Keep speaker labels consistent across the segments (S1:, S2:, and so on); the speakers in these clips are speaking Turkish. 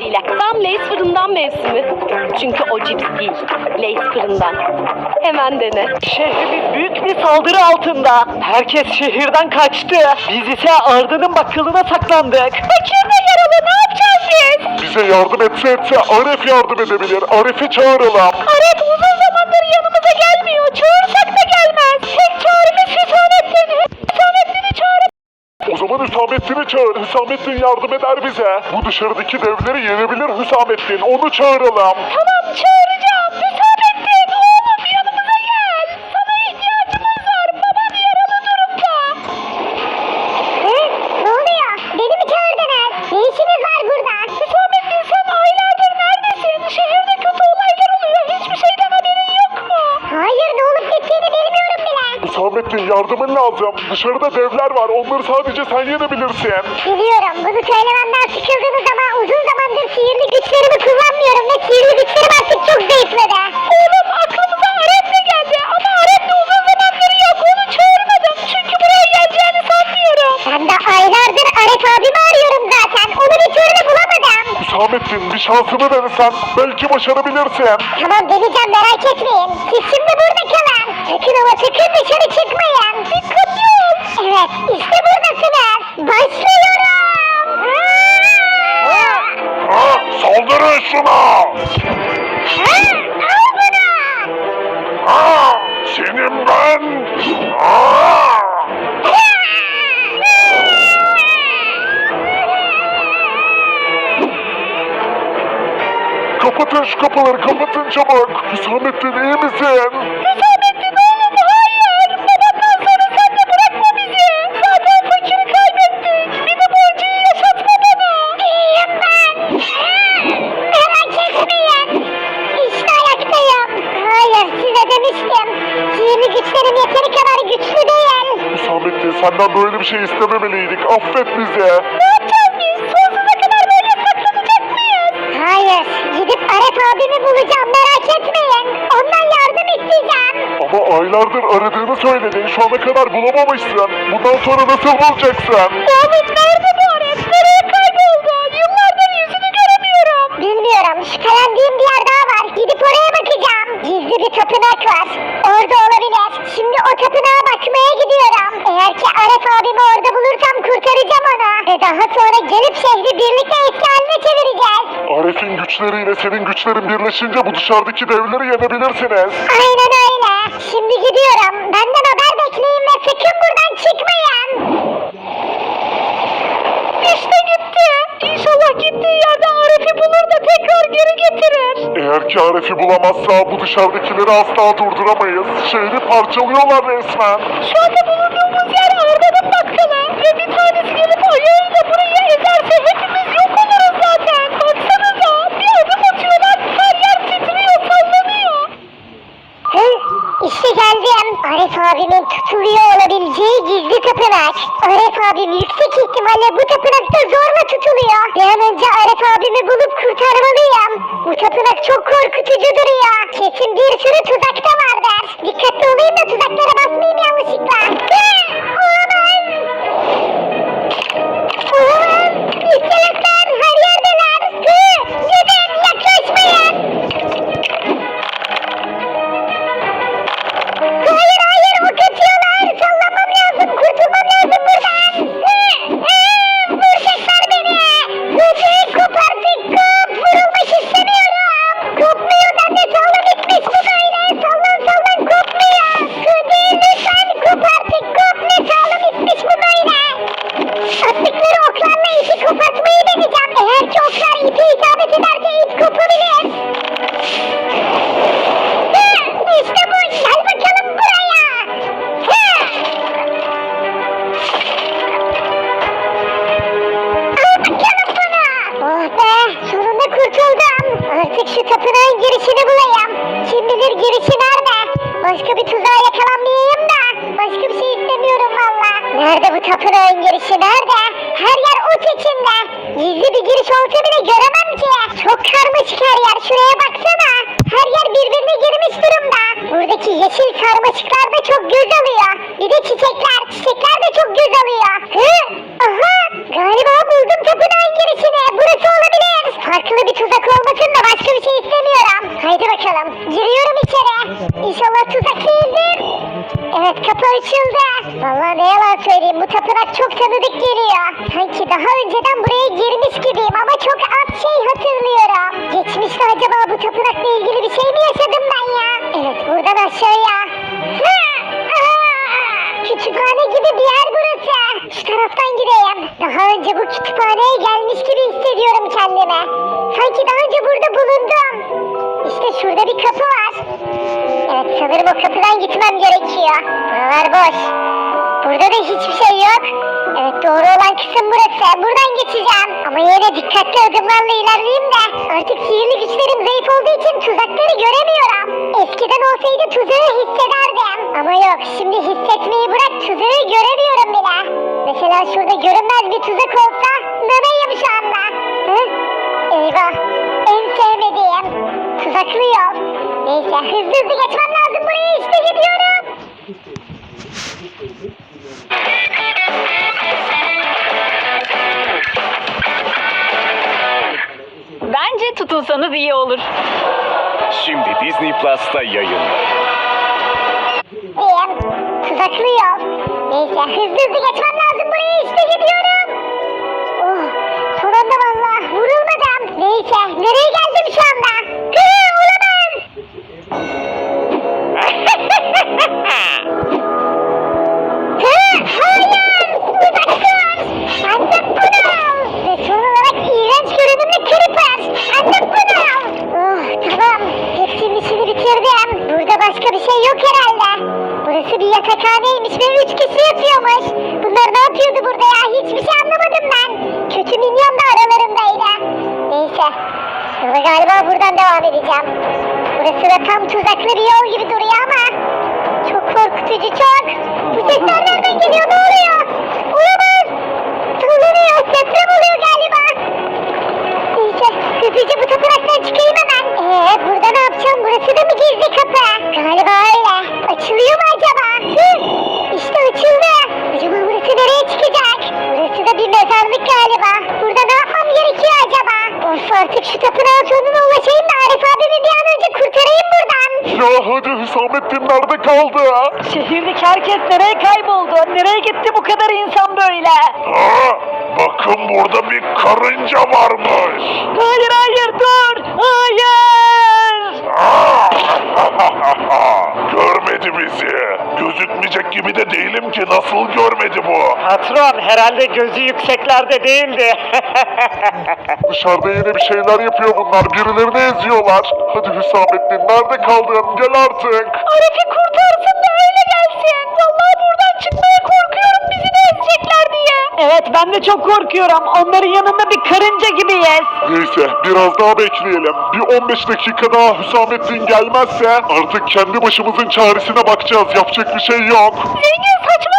S1: ile tam Lays fırından mevsimi. Çünkü o cips değil, Lays fırından. Hemen dene.
S2: Şehrimiz büyük bir saldırı altında. Herkes şehirden kaçtı. Biz ise Arda'nın bakkalına saklandık.
S1: Fakir de yaralı ne yapacağız biz?
S3: Bize yardım etse etse Arif yardım edebilir. Arif'i çağıralım.
S1: Arif uzun zamandır yanımıza gelmiyor. Çağırsak da gelmez. Tek Hüsamettin. Hüsamettin'i çağırıp
S3: O zaman Hüsamettin'i çağır. Hüsamettin yardım eder bize. Bu dışarıdaki devleri yenebilir Hüsamettin. Onu çağıralım.
S1: tamam
S3: yardımın lazım. Dışarıda devler var. Onları sadece sen yenebilirsin.
S4: Biliyorum bunu söylememden sıkıldınız ama uzun zamandır sihirli güçlerimi kullanmıyorum ve sihirli güçlerim artık çok zayıfladı.
S1: Oğlum aklımıza Aref de geldi ama Aref de uzun zamandır yok. Onu çağırmadım çünkü buraya geleceğini sanmıyorum.
S4: Ben de aylardır Arif abimi arıyorum zaten. Onu bir türlü bulamadım.
S3: Hüsamettin bir şansını denesen belki başarabilirsin.
S4: Tamam deneyeceğim merak etmeyin. Siz şimdi burada kalın. Sakın ama sakın dışarı çıkmayın. İşte buradasınız. Başlıyorum. Ha!
S3: Ha, saldırın şuna.
S4: Ha! Al bunu.
S3: Ha, senin ben. Ha. Kapatın şu kapıları kapatın çabuk. Hüsamettin iyi misin?
S1: Hüsamettin
S3: senden böyle bir şey istememeliydik. Affet bizi.
S1: Ne yapacağız biz? Sonsuza kadar böyle saklanacak mıyız?
S4: Hayır. Gidip Aref abimi bulacağım merak etmeyin. Ondan yardım isteyeceğim.
S3: Ama aylardır aradığını söyledin. Şu ana kadar bulamamışsın. Bundan sonra nasıl bulacaksın?
S1: Oğlum nerede bu Aref? Nereye kayboldu? Yıllardır yüzünü göremiyorum.
S4: Bilmiyorum. Şüphelendiğim bir yer daha var. Gidip oraya bakacağım. Gizli bir tapınak var. Orada olabilir. Şimdi o tapınağa bakmaya gidiyorum. Eğer ki Aref abimi orada bulursam kurtaracağım onu. Ve daha sonra gelip şehri birlikte eski haline çevireceğiz.
S3: Arif'in güçleriyle senin güçlerin birleşince bu dışarıdaki devleri yenebilirsiniz.
S4: Aynen öyle. Şimdi gidiyorum. Benden haber bekleyin ve sakın buradan çıkmayın.
S1: İşte gitti. İnşallah gittiği yerde Arif'i bulur da tekrar geri getirir.
S3: Eğer ki Arif'i bulamazsa bu dışarıdakileri asla durduramayız. Şehri parçalıyorlar resmen.
S1: Şu anda bakkalı. Ve bir tanesi gelip ayağıyla burayı ezerse hepimiz yok oluruz zaten. Baksanıza bir adım atıyorlar her yer titriyor sallanıyor.
S4: Hı, işte geldim. Arif abimin tutuluyor olabileceği gizli tapınak. Arif abim yüksek ihtimalle bu tapınakta zorla tutuluyor. Bir an önce Arif abimi bulup kurtarmalıyım. Bu tapınak çok korkutucu duruyor. Kesin bir yeşil sarmaşıklar da çok göz İşte şurada bir kapı var. Evet sanırım o kapıdan gitmem gerekiyor. Buralar boş. Burada da hiçbir şey yok. Evet doğru olan kısım burası. Buradan geçeceğim. Ama yine dikkatli adımlarla ilerleyeyim de. Artık sihirli güçlerim zayıf olduğu için tuzakları göremiyorum. Eskiden olsaydı tuzağı hissederdim. Ama yok şimdi hissetmeyi bırak tuzağı Neyse hızlı hızlı geçmem lazım buraya işte gidiyorum.
S5: Bence tutunsanız iyi olur.
S6: Şimdi Disney Plus'ta yayında.
S4: Diyeyim. Tuzaklı yol. Neyse hızlı hızlı geçmem Yola galiba buradan devam edeceğim. Burası da tam tuzaklı bir yol gibi duruyor ama çok korkutucu çok. Bu sesler nereden geliyor? Ne oluyor? Olamaz. Sallanıyor. Deprem oluyor galiba. Neyse hızlıca bu tapınaktan çıkayım hemen. Ee burada ne yapacağım? Burası da mı gizli kapı? Galiba öyle. Açılıyor mu acaba? Hı, işte açıldı. Acaba burası nereye çıkacak? Burası da bir mezarlık galiba. Burada ne yapmam gerekiyor acaba? Of artık şu tapınağın sonuna ulaşayım da Arif abimi bir an önce kurtarayım buradan.
S3: Ya hadi Hüsamettin nerede kaldı?
S1: Şehirdeki herkes nereye kayboldu? Nereye gitti bu kadar insan böyle?
S3: Ha, bakın burada bir karınca varmış.
S1: Hayır hayır dur. Hayır.
S3: Görmedi bizi. Gözükmeyecek gibi de değilim ki nasıl görmedi bu?
S1: Patron herhalde gözü yükseklerde değildi.
S3: Dışarıda yine bir şeyler yapıyor bunlar. Birilerini eziyorlar. Hadi Hüsamettin nerede kaldın? Gel artık.
S5: Arif'i kurtarsın
S1: evet ben de çok korkuyorum. Onların yanında bir karınca gibiyiz.
S3: Neyse biraz daha bekleyelim. Bir 15 dakika daha Hüsamettin gelmezse artık kendi başımızın çaresine bakacağız. Yapacak bir şey yok.
S5: Zengin aşkım?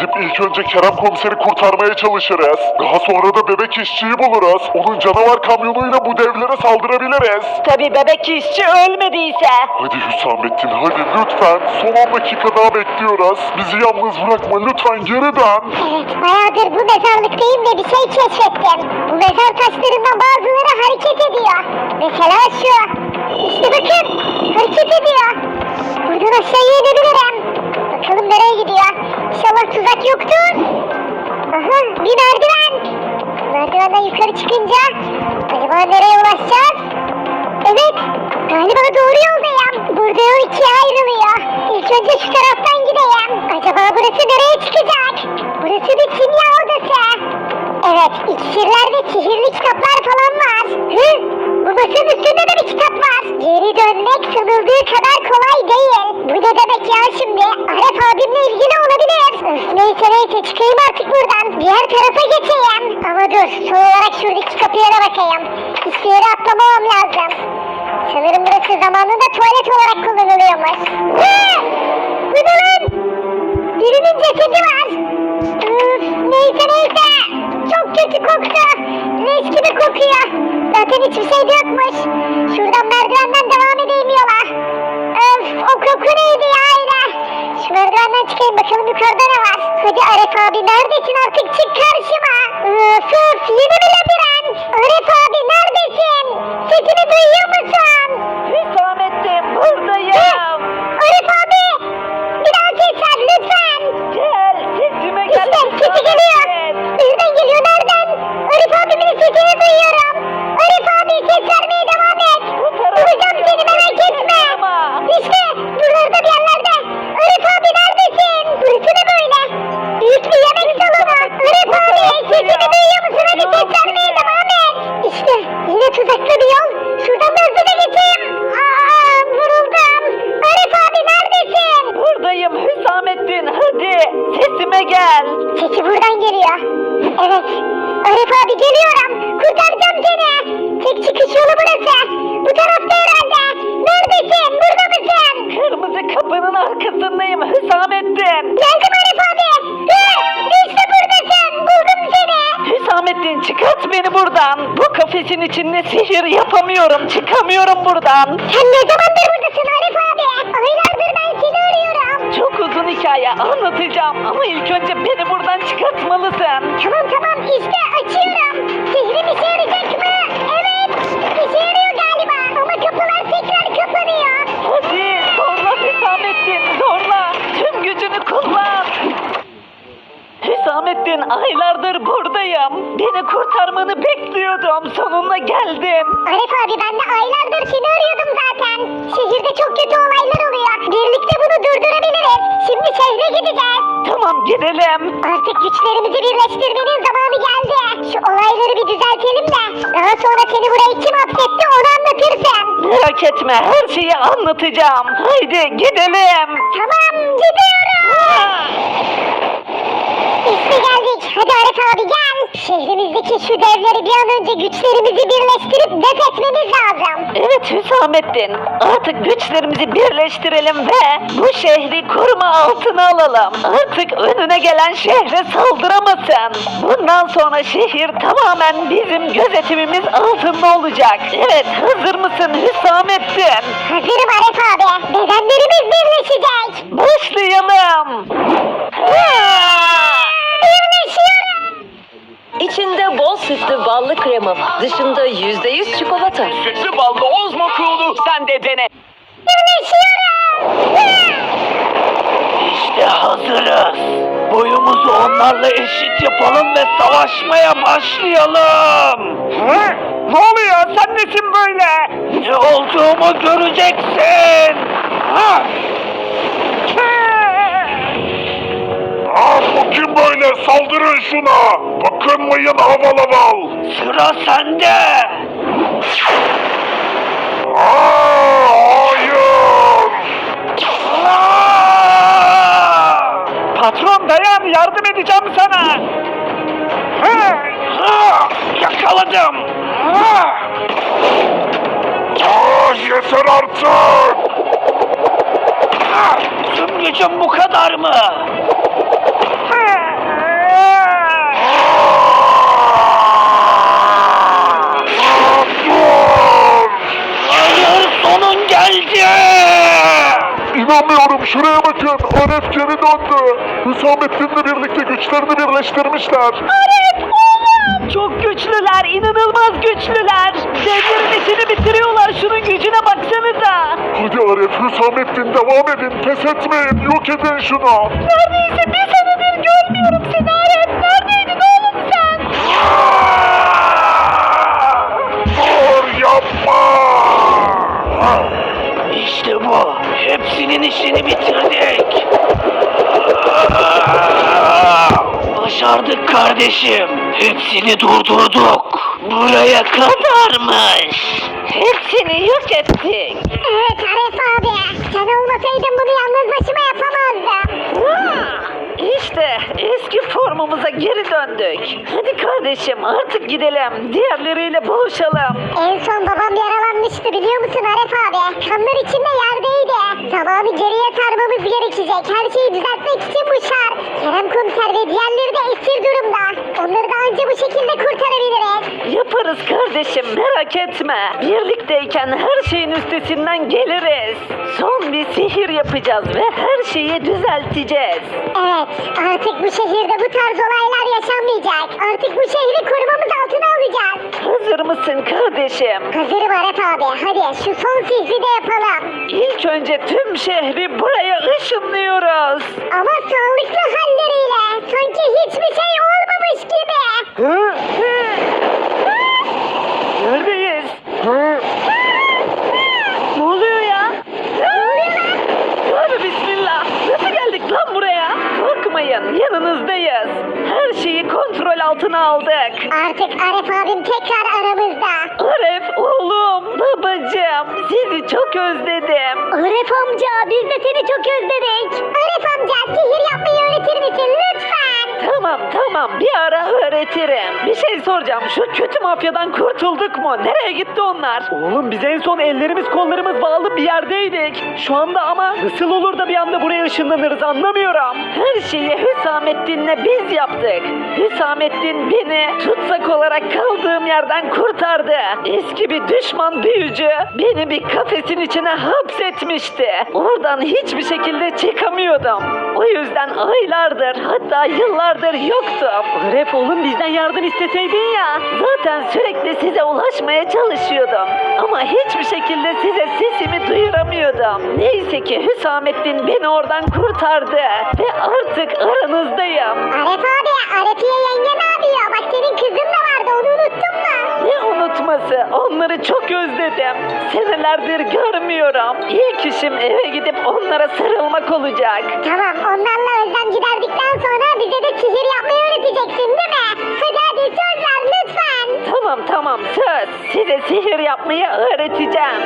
S3: Gidip ilk önce Kerem komiseri kurtarmaya çalışırız. Daha sonra da bebek işçiyi buluruz. Onun canavar kamyonuyla bu devlere saldırabiliriz.
S1: Tabii bebek işçi ölmediyse.
S3: Hadi Hüsamettin hadi lütfen. Son 10 dakika daha bekliyoruz. Bizi yalnız bırakma lütfen geri dön.
S4: Evet bayağıdır bu mezarlıktayım ve bir şey keşfettim. Bu mezar taşlarından bazıları hareket ediyor. Mesela şu. İşte bakın hareket ediyor. Buradan aşağıya inebilirim. Bakalım nereye gidiyor. İnşallah tuzak yoktur. Aha bir merdiven. Merdivenden yukarı çıkınca acaba nereye ulaşacağız? Evet galiba doğru yoldayım. Burada yol ikiye ayrılıyor. İlk önce şu taraftan gideyim. Acaba burası nereye çıkacak? Burası bir kimya odası. Evet iksirler ve sihirli kitaplar falan var. Hı? Bu masanın üstünde de bir kitap var. Geri dönmek sanıldığı kadar kolay değil. Bu ne demek ya şimdi? Aref abimle ilgili olabilir. Neyse çıkayım artık buradan. Diğer tarafa geçeyim. Ama dur son olarak şuradaki kapıya da bakayım. Hiçbir yere atlamamam lazım. Sanırım burası zamanında tuvalet olarak kullanılıyormuş. Hı! Bu ne? Birinin cesedi var. Üf, neyse neyse. Çok kötü koktu. Leş gibi kokuyor. Zaten hiçbir şey de yokmuş. Şuradan merdivenden devam edeyim yola. Öf o koku neydi ya öyle? Şu merdivenden çıkayım bakalım yukarıda ne. Hadi Aref abi neredesin artık çık karşıma. Öf öf yeni bir Arif abi geliyorum. Kurtaracağım seni. Tek
S1: çıkış yolu burası. Bu tarafta herhalde.
S4: Neredesin? Burada mısın? Kırmızı kapının arkasındayım Hüsamettin. Geldim Arif abi. Hı, işte buradasın. Buldum seni. Hüsamettin
S1: çıkart beni buradan. Bu kafesin içinde sihir yapamıyorum. Çıkamıyorum buradan.
S4: Sen ne zamandır
S1: hikaye anlatacağım ama ilk önce beni buradan çıkartmalısın.
S4: Tamam tamam işte açıyorum. Sihrim işe yarayacak mı? Evet. İşe yarıyor galiba. Ama kapılar tekrar kapanıyor.
S1: Hadi zorla Hüsamettin zorla. Tüm gücünü kullan. Hüsamettin aylardır buradayım. Beni kurtarmanı bekliyordum. Sonunda geldim.
S4: Arif abi ben de aylardır seni arıyordum zaten. Şehirde çok kötü olaylar oluyor.
S1: Gidelim.
S4: Artık güçlerimizi birleştirmenin zamanı geldi. Şu olayları bir düzeltelim de. Daha sonra seni buraya kim hapsetti onu anlatırsın.
S1: Merak etme her şeyi anlatacağım. Haydi gidelim.
S4: Tamam gidiyorum. İşte geldik. Hadi Arif abi gel. Şehrimizdeki şu devleri bir an önce güçlerimizi birleştirip def etmemiz lazım.
S1: Evet Hüsamettin. Artık güçlerimizi birleştirelim ve bu şehri koruma altına alalım. Artık önüne gelen şehre saldıramasın. Bundan sonra şehir tamamen bizim gözetimimiz altında olacak. Evet hazır mısın Hüsamettin?
S4: Hazırım Arif abi. Bedenlerimiz birleşecek.
S1: Başlayalım.
S4: Birleşiyorum.
S7: İçinde bol sütlü krema, dışında yüzde yüz çikolata.
S6: Sütlü ballı Ozmo Cool'u sen de dene.
S1: İşte hazırız. Boyumuzu onlarla eşit yapalım ve savaşmaya başlayalım. Ne oluyor? Sen nesin böyle? Ne olduğumu göreceksin. Ha?
S3: Saldırın şuna. Bakınmayın aval aval.
S1: Sıra sende.
S3: Aa, hayır.
S1: Patron dayan yardım edeceğim sana. Yakaladım.
S3: Ah yeter artık.
S1: Tüm gücüm bu kadar mı?
S3: Ah, dur.
S1: Hayır sonun geldi.
S3: İnanmıyorum şuraya bakın. Aref geri döndü. Hüsamettin'le birlikte güçlerini birleştirmişler.
S1: Çok güçlüler, inanılmaz güçlüler. Devlerin işini bitiriyorlar. Şunun gücüne baksanıza.
S3: Hadi Aref, Hüsamettin devam edin. Pes etmeyin. Yok edin şunu.
S5: Neredeyse
S1: kardeşim. Hepsini durdurduk. Buraya kadarmış. Hepsini yok ettik.
S4: Evet Arif abi. Sen olmasaydın bunu yalnız başıma yapamazdım.
S1: İşte eski formumuza geri döndük. Hadi kardeşim artık gidelim. Diğerleriyle buluşalım.
S4: En son babam yaralanmıştı biliyor musun Arif abi? Kanlar içinde yerdeydi. Zamanı geriye sarmamız gerekecek. Her şeyi düzeltmek için bu şart. Kerem komiser ve diğerleri de esir durumda. Onları da anca bu şekilde kurtarabiliriz.
S1: Yaparız kardeşim merak etme. Birlikteyken her şeyin üstesinden geliriz. Son bir sihir yapacağız ve her şeyi düzelteceğiz.
S4: Evet artık bu şehirde bu tarz olaylar yaşanmayacak. Artık bu şehri korumamız altına alacağız.
S1: Hazır mısın kardeşim?
S4: Hazırım Arif abi. Hadi şu son sihri de yapalım.
S1: İlk önce tüm şehri buraya ışınlıyoruz.
S4: Ama sağlıklı halleriyle. Sanki hiçbir şey olmamış gibi.
S1: Hı? Neredeyiz? Ne oluyor ya? Tövbe bismillah. Nasıl geldik lan buraya? Korkmayın yanınızdayız. Her şeyi kontrol altına aldık.
S4: Artık Arif abim tekrar aramızda.
S1: Arif oğlum, babacığım sizi çok özledim.
S4: Arif amca biz de seni çok özledik. Arif amca sihir yapmayı öğretir misin lütfen?
S1: Tamam Tamam bir ara öğretirim. Bir şey soracağım şu kötü mafyadan kurtulduk mu? Nereye gitti onlar? Oğlum biz en son ellerimiz kollarımız bağlı bir yerdeydik. Şu anda ama nasıl olur da bir anda buraya ışınlanırız anlamıyorum. Her şeyi Hüsamettin'le biz yaptık. Hüsamettin beni tutsak olarak kaldığım yerden kurtardı. Eski bir düşman büyücü beni bir kafesin içine hapsetmişti. Oradan hiçbir şekilde çıkamıyordum. O yüzden aylardır hatta yıllardır yoktum. Aref oğlum bizden yardım isteseydin ya. Zaten sürekli size ulaşmaya çalışıyordum. Ama hiçbir şekilde size sesimi duyuramıyordum. Neyse ki Hüsamettin beni oradan kurtardı. Ve artık aranızdayım.
S4: Aref abi, Arefiye yenge ne yapıyor? Bak senin kızın da vardı onu unuttun
S1: Ne unutması? Onları çok özledim. Senelerdir görmüyorum. İlk işim eve gidip onlara sarılmak olacak.
S4: Tamam onlarla özlem giderdikten sonra bize de sihir yapmayı öğreteceksin değil mi? Hadi hadi söz ver lütfen.
S1: Tamam tamam söz. Size sihir yapmayı öğreteceğim.